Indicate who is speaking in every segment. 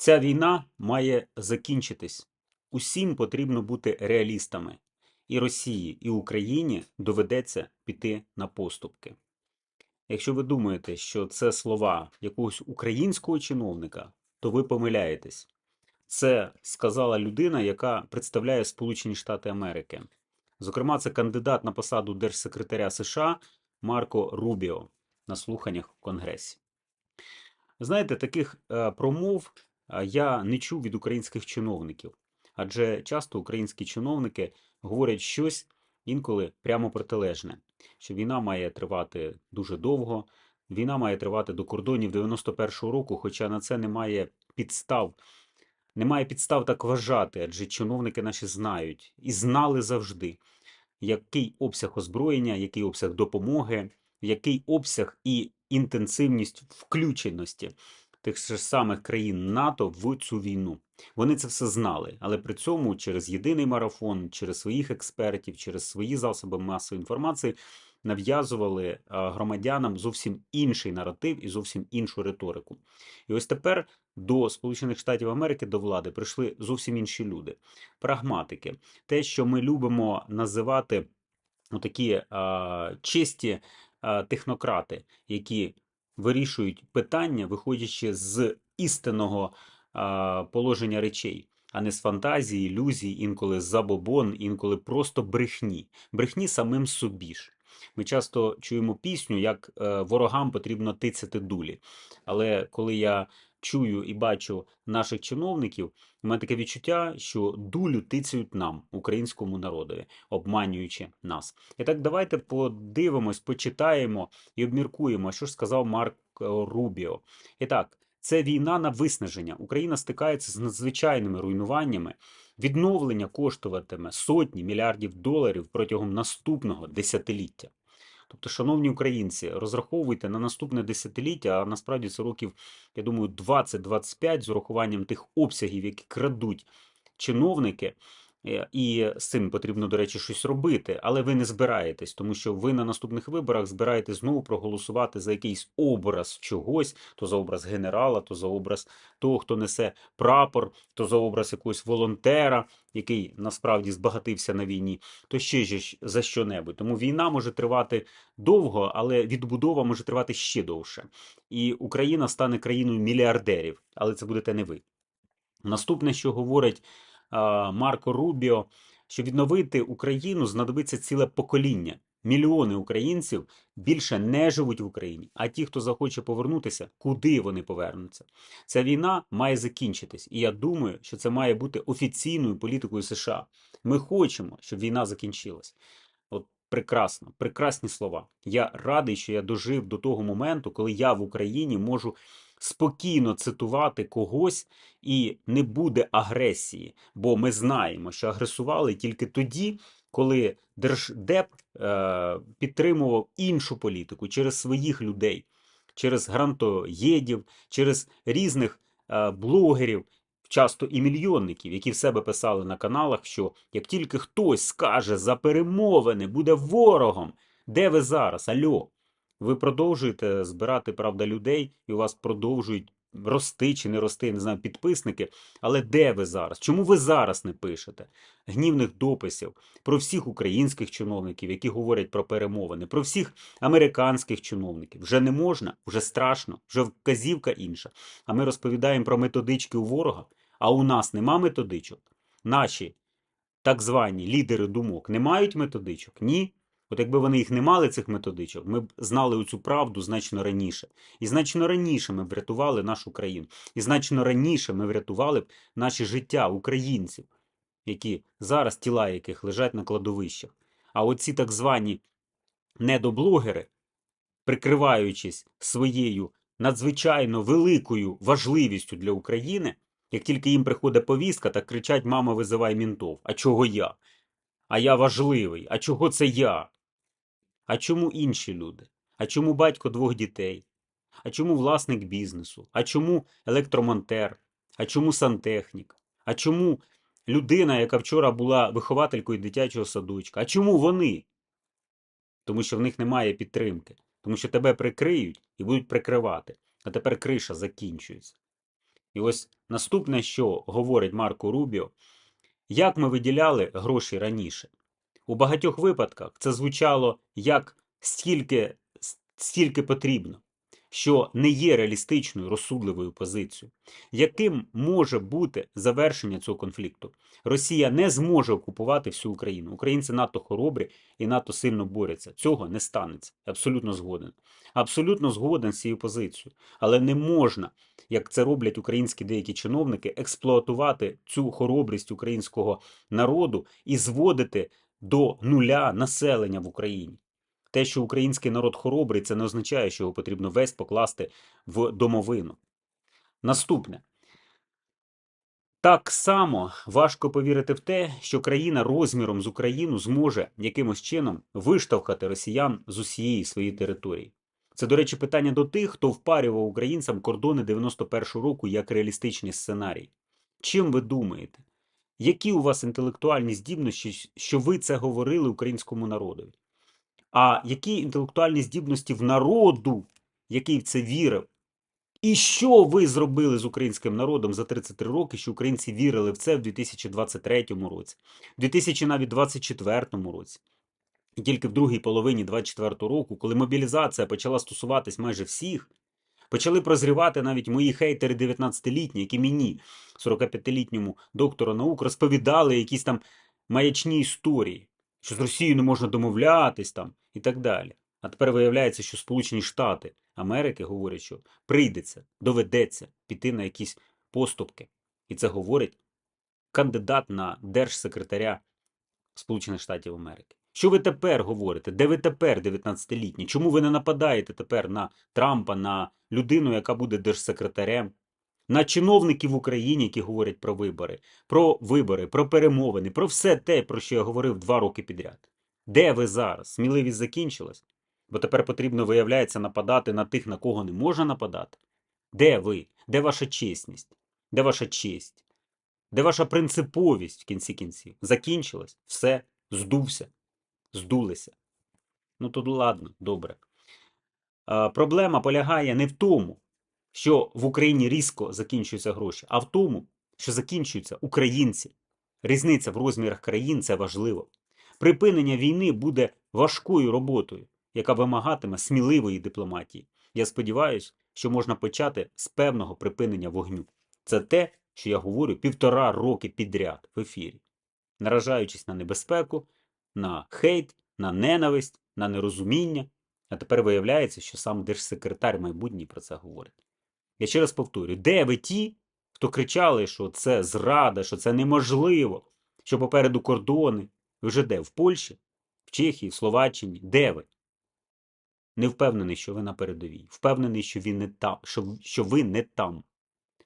Speaker 1: Ця війна має закінчитись. Усім потрібно бути реалістами. І Росії, і Україні доведеться піти на поступки. Якщо ви думаєте, що це слова якогось українського чиновника, то ви помиляєтесь. Це сказала людина, яка представляє Сполучені Штати Америки. Зокрема, це кандидат на посаду держсекретаря США Марко Рубіо на слуханнях в Конгресі. Знаєте, таких е, промов я не чув від українських чиновників, адже часто українські чиновники говорять щось інколи прямо протилежне, що війна має тривати дуже довго, війна має тривати до кордонів 91-го року, хоча на це немає підстав. Немає підстав так вважати, адже чиновники наші знають і знали завжди, який обсяг озброєння, який обсяг допомоги, який обсяг і інтенсивність включеності тих ж самих країн НАТО в цю війну. Вони це все знали, але при цьому через єдиний марафон, через своїх експертів, через свої засоби масової інформації нав'язували громадянам зовсім інший наратив і зовсім іншу риторику. І ось тепер до Сполучених Штатів Америки до влади прийшли зовсім інші люди, прагматики, те, що ми любимо називати такі а, чисті а, технократи, які вирішують питання, виходячи з істинного положення речей, а не з фантазії, ілюзій, інколи забобон, інколи просто брехні. Брехні самим собі ж. Ми часто чуємо пісню, як е, ворогам потрібно тицяти дулі. Але коли я чую і бачу наших чиновників, у мене таке відчуття, що дулю тицяють нам, українському народові, обманюючи нас. І так давайте подивимось, почитаємо і обміркуємо, що ж сказав Марк е, Рубіо. І так, це війна на виснаження. Україна стикається з надзвичайними руйнуваннями. Відновлення коштуватиме сотні мільярдів доларів протягом наступного десятиліття. Тобто, шановні українці, розраховуйте на наступне десятиліття, а насправді це років, я думаю, 20-25 з урахуванням тих обсягів, які крадуть чиновники. Е, І з цим потрібно, до речі, щось робити, але ви не збираєтесь, тому що ви на наступних виборах збираєтесь знову проголосувати за якийсь образ чогось, то за образ генерала, то за образ того, хто несе прапор, то за образ якогось волонтера, який насправді збагатився на війні, то ще ж за що-небудь. Тому війна може тривати довго, але відбудова може тривати ще довше. І Україна стане країною мільярдерів, але це будете не ви. Наступне, що говорить Марко Рубіо, що відновити Україну знадобиться ціле покоління. Мільйони українців більше не живуть в Україні, а ті, хто захоче повернутися, куди вони повернуться. Ця війна має закінчитись, і я думаю, що це має бути офіційною політикою США. Ми хочемо, щоб війна закінчилась. Прекрасно, прекрасні слова. Я радий, що я дожив до того моменту, коли я в Україні можу спокійно цитувати когось і не буде агресії, бо ми знаємо, що агресували тільки тоді, коли Держдеп е, підтримував іншу політику через своїх людей, через грантоєдів, через різних е, блогерів, часто і мільйонників, які в себе писали на каналах, що як тільки хтось скаже за перемовини, буде ворогом, де ви зараз? Альо? Ви продовжуєте збирати правда людей, і у вас продовжують рости чи не рости, не знаю, підписники. Але де ви зараз? Чому ви зараз не пишете гнівних дописів про всіх українських чиновників, які говорять про перемовини, про всіх американських чиновників? Вже не можна, вже страшно, вже вказівка інша. А ми розповідаємо про методички у ворога, а у нас нема методичок. Наші так звані лідери думок не мають методичок? Ні. От якби вони їх не мали, цих методичок, ми б знали цю правду значно раніше. І значно раніше ми б врятували нашу країну. І значно раніше ми врятували б наші життя українців, які зараз тіла яких лежать на кладовищах. А оці так звані недоблогери, прикриваючись своєю надзвичайно великою важливістю для України, як тільки їм приходить повістка, так кричать: Мама, визивай мінтов. А чого я? А я важливий. А чого це я? А чому інші люди? А чому батько двох дітей? А чому власник бізнесу? А чому електромонтер? А чому сантехнік? А чому людина, яка вчора була вихователькою дитячого садочка? А чому вони? Тому що в них немає підтримки. Тому що тебе прикриють і будуть прикривати. А тепер криша закінчується. І ось наступне, що говорить Марко Рубіо, як ми виділяли гроші раніше. У багатьох випадках це звучало як стільки, стільки потрібно, що не є реалістичною розсудливою позицією. Яким може бути завершення цього конфлікту? Росія не зможе окупувати всю Україну. Українці надто хоробрі і надто сильно борються. Цього не станеться. Абсолютно згоден. Абсолютно згоден з цією позицією. Але не можна, як це роблять українські деякі чиновники, експлуатувати цю хоробрість українського народу і зводити до нуля населення в Україні. Те, що український народ хоробрий, це не означає, що його потрібно весь покласти в домовину. Наступне. Так само важко повірити в те, що країна розміром з Україну зможе якимось чином виштовхати росіян з усієї своєї території. Це, до речі, питання до тих, хто впарював українцям кордони 91-го року як реалістичний сценарій. Чим ви думаєте? Які у вас інтелектуальні здібності, що ви це говорили українському народу? А які інтелектуальні здібності в народу, який в це вірив? І що ви зробили з українським народом за 33 роки, що українці вірили в це в 2023 році, в 2024 році? І тільки в другій половині 24 року, коли мобілізація почала стосуватись майже всіх, почали прозрівати навіть мої хейтери 19-літні, які мені, 45-літньому доктору наук, розповідали якісь там маячні історії, що з Росією не можна домовлятись там і так далі. А тепер виявляється, що Сполучені Штати Америки говорять, що прийдеться, доведеться піти на якісь поступки. І це говорить кандидат на держсекретаря Сполучених Штатів Америки. Що ви тепер говорите? Де ви тепер, 19-літні? Чому ви не нападаєте тепер на Трампа, на людину, яка буде держсекретарем, на чиновників в Україні, які говорять про вибори, про вибори, про перемовини, про все те, про що я говорив два роки підряд? Де ви зараз? Сміливість закінчилась? Бо тепер потрібно, виявляється, нападати на тих, на кого не можна нападати. Де ви? Де ваша чесність? Де ваша честь? Де ваша принциповість в кінці кінців? Закінчилась? Все, здувся, здулися. Ну тут ладно, добре. Проблема полягає не в тому, що в Україні різко закінчуються гроші, а в тому, що закінчуються українці. Різниця в розмірах країн це важливо. Припинення війни буде важкою роботою яка вимагатиме сміливої дипломатії. Я сподіваюся, що можна почати з певного припинення вогню. Це те, що я говорю півтора роки підряд в ефірі, наражаючись на небезпеку, на хейт, на ненависть, на нерозуміння. А тепер виявляється, що сам держсекретар майбутній про це говорить. Я ще раз повторюю: де ви ті, хто кричали, що це зрада, що це неможливо, що попереду кордони? Ви вже де? В Польщі, в Чехії, в Словаччині? Де ви? Не впевнений, що ви на передовій. Впевнений, що він не там, що, що ви не там.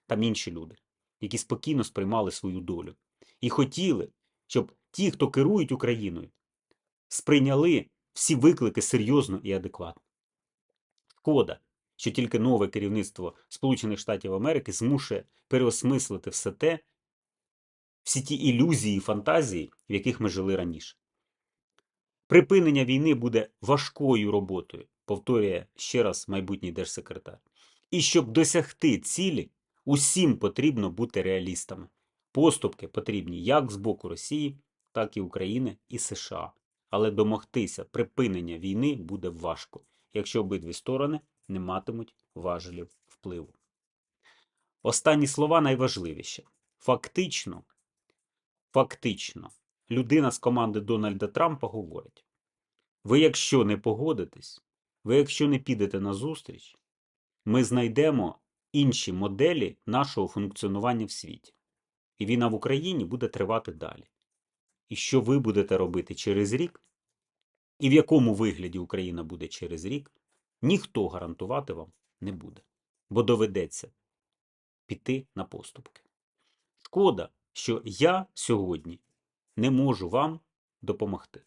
Speaker 1: Там інші люди, які спокійно сприймали свою долю. І хотіли, щоб ті, хто керують Україною, сприйняли всі виклики серйозно і адекватно. Шкода, що тільки нове керівництво Сполучених Штатів Америки змушує переосмислити все те, всі ті ілюзії і фантазії, в яких ми жили раніше. Припинення війни буде важкою роботою повторює ще раз майбутній держсекретар. І щоб досягти цілі, усім потрібно бути реалістами. Поступки потрібні як з боку Росії, так і України і США. Але домогтися припинення війни буде важко, якщо обидві сторони не матимуть важелів впливу. Останні слова найважливіші. Фактично, фактично, людина з команди Дональда Трампа говорить: ви, якщо не погодитесь, ви, якщо не підете на зустріч, ми знайдемо інші моделі нашого функціонування в світі. І війна в Україні буде тривати далі. І що ви будете робити через рік, і в якому вигляді Україна буде через рік, ніхто гарантувати вам не буде. Бо доведеться піти на поступки. Шкода, що я сьогодні не можу вам допомогти.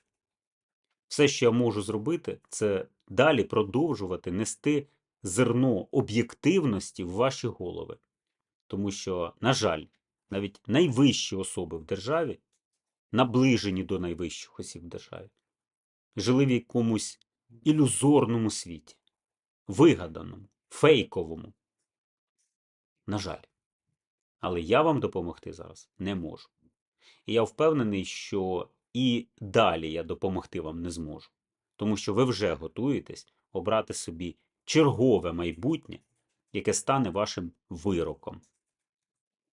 Speaker 1: Все, що я можу зробити, це далі продовжувати нести зерно об'єктивності в ваші голови. Тому що, на жаль, навіть найвищі особи в державі, наближені до найвищих осіб в державі, жили в якомусь ілюзорному світі, вигаданому, фейковому. На жаль. Але я вам допомогти зараз не можу. І я впевнений, що і далі я допомогти вам не зможу. Тому що ви вже готуєтесь обрати собі чергове майбутнє, яке стане вашим вироком.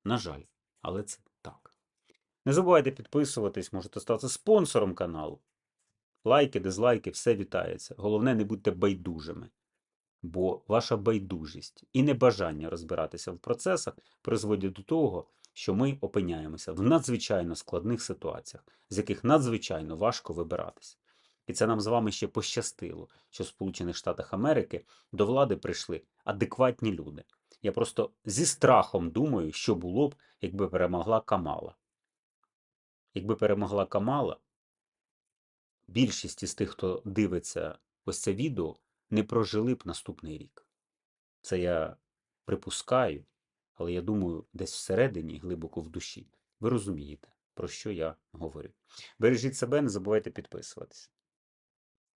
Speaker 1: На жаль, але це так. Не забувайте підписуватись, можете стати спонсором каналу. Лайки, дизлайки, все вітається. Головне, не будьте байдужими. Бо ваша байдужість і небажання розбиратися в процесах призводять до того, що ми опиняємося в надзвичайно складних ситуаціях, з яких надзвичайно важко вибиратися. І це нам з вами ще пощастило, що в Сполучених Штатах Америки до влади прийшли адекватні люди. Я просто зі страхом думаю, що було б, якби перемогла Камала. Якби перемогла Камала, більшість із тих, хто дивиться ось це відео, не прожили б наступний рік. Це я припускаю, але я думаю, десь всередині, глибоко в душі, ви розумієте, про що я говорю. Бережіть себе, не забувайте підписуватися.